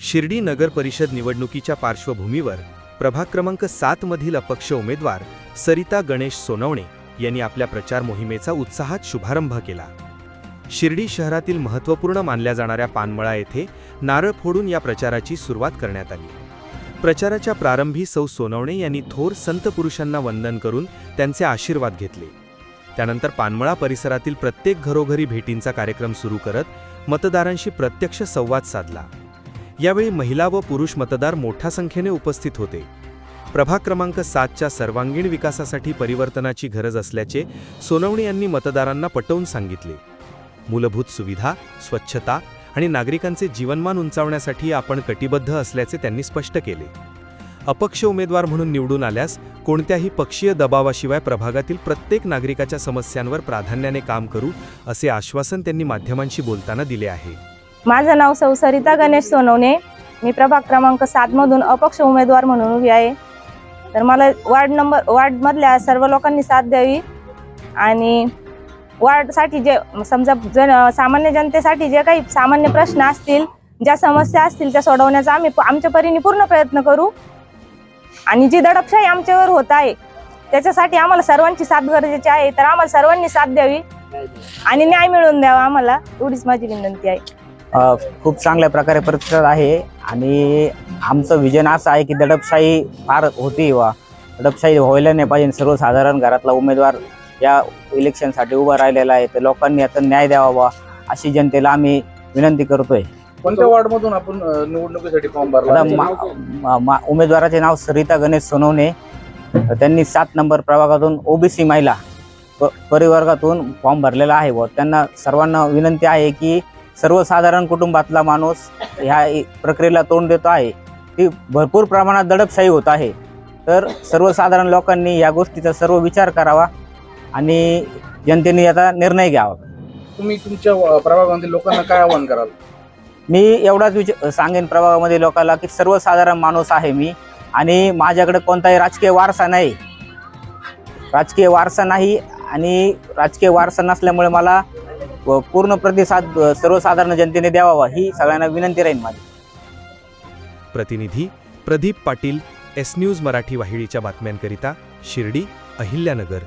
शिर्डी नगर परिषद निवडणुकीच्या पार्श्वभूमीवर प्रभाग क्रमांक सात मधील अपक्ष उमेदवार सरिता गणेश सोनवणे यांनी आपल्या प्रचार मोहिमेचा उत्साहात शुभारंभ केला. शिर्डी शहरातील महत्त्वपूर्ण मानल्या जाणाऱ्या पानमळा येथे नारळ फोडून या प्रचाराची सुरुवात करण्यात आली. प्रचाराच्या प्रारंभी सौ सोनवणे यांनी थोर संत पुरुषांना वंदन करून त्यांचे आशीर्वाद घेतले. त्यानंतर पानमळा परिसरातील प्रत्येक घरोघरी भेटींचा कार्यक्रम सुरू करत मतदारांशी प्रत्यक्ष संवाद साधला. यावेळी महिला व पुरुष मतदार मोठ्या संख्येने उपस्थित होते. प्रभाग क्रमांक सातच्या सर्वांगीण विकासासाठी परिवर्तनाची गरज असल्याचे सोनवणे यांनी मतदारांना पटवून सांगितले. मूलभूत सुविधा स्वच्छता आणि नागरिकांचे जीवनमान उंचावण्यासाठी आपण कटिबद्ध असल्याचे त्यांनी स्पष्ट केले. अपक्ष उमेदवार म्हणून निवडून आल्यास कोणत्याही पक्षीय दबावाशिवाय प्रभागातील प्रत्येक नागरिकाच्या समस्यांवर प्राधान्याने काम करू असे आश्वासन त्यांनी माध्यमांशी बोलताना दिले आहे. माझं नाव सौ सरिता गणेश सोनवणे. मी प्रभाग क्रमांक सातमधून अपक्ष उमेदवार म्हणून उभी आहे. तर मला वार्ड नंबर वार्डमधल्या सर्व लोकांनी साथ द्यावी. आणि वार्डसाठी जे समजा जन सामान्य जनतेसाठी जे काही सामान्य प्रश्न असतील ज्या समस्या असतील त्या सोडवण्याचा आम्ही प- आमच्या परीने पूर्ण प्रयत्न करू. आणि जी दडपशाही आमच्यावर होत आहे त्याच्यासाठी आम्हाला सर्वांची साथ गरजेची आहे. तर आम्हाला सर्वांनी साथ द्यावी. आणि न्याय मिळवून द्यावा आम्हाला. एवढीच माझी विनंती आहे. खूप चांगल्या प्रकारे प्रतिसाद आहे आणि आमचं विजन असं आहे की दडपशाही फार होती वा. दडपशाही व्हायला नाही पाहिजे. सर्वसाधारण घरातला उमेदवार या इलेक्शनसाठी उभा राहिलेला आहे. तर लोकांनी याचा न्याय द्यावा बा अशी जनतेला आम्ही विनंती करतोय. कोणत्या वॉर्डमधून आपण निवडणुकीसाठी फॉर्म भरला? उमेदवाराचे नाव सरिता गणेश सोनवणे. त्यांनी सात नंबर प्रभागातून ओबीसी महिला प- परिवर्गातून फॉर्म भरलेला आहे व त्यांना सर्वांना विनंती आहे की सर्वसाधारण कुटुंबातला माणूस ह्या प्रक्रियेला तोंड देतो आहे. ती भरपूर प्रमाणात दडपशाही होत आहे. तर सर्वसाधारण लोकांनी या गोष्टीचा सर्व विचार करावा आणि जनतेने याचा निर्णय घ्यावा. तुम्ही तुमच्या अ, प्रभागामधील लोकांना काय आवाहन कराल? मी एवढाच विचार सांगेन प्रभागामध्ये लोकांना की सर्वसाधारण माणूस आहे मी आणि माझ्याकडे कोणताही राजकीय वारसा नाही. राजकीय वारसा नाही आणि राजकीय वारसा नसल्यामुळे मला व पूर्ण प्रतिसाद सर्वसाधारण जनतेने द्यावा ही सगळ्यांना विनंती राहील माझी. प्रतिनिधी प्रदीप पाटील एस न्यूज मराठी वाहिनीच्या बातम्यांकरिता शिर्डी अहिल्यानगर.